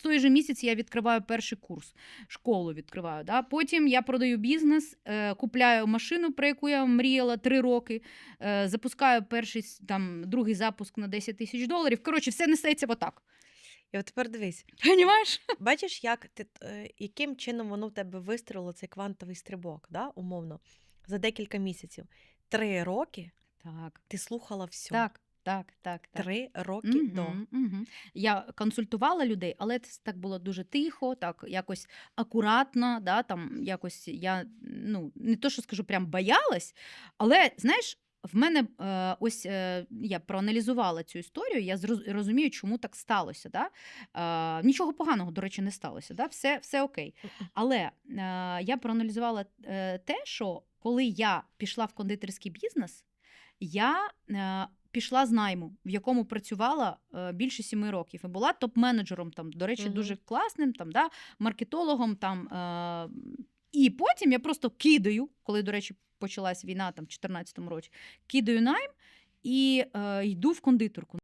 в той же місяць я відкриваю перший курс, школу відкриваю. Да? Потім я продаю бізнес, е, купляю машину, про яку я мріяла три роки, е, запускаю перший там, другий запуск на 10 тисяч доларів. Коротше, все несеться отак. І от тепер дивись, Понімаєш? бачиш, як ти, е, яким чином воно в тебе вистрілило цей квантовий стрибок, да? умовно, за декілька місяців. Три роки Так, ти слухала все. так, так, так. так. Три роки Мгм, до. мгм. Я консультувала людей, але це так було дуже тихо, так якось акуратно. Да, там якось я ну не то, що скажу, прям боялась, але знаєш. В мене е, ось е, я проаналізувала цю історію, я розумію, чому так сталося. Да? Е, нічого поганого, до речі, не сталося. Да? Все, все окей. Але я проаналізувала те, що коли я пішла в кондитерський бізнес, я е, пішла з найму, в якому працювала е, більше сіми років. І була топ-менеджером, там, до речі, угу. дуже класним, там, да, маркетологом. Там, е, і потім я просто кидаю, коли, до речі, почалась війна там, в 2014 році, кидаю найм і е, йду в кондитерку.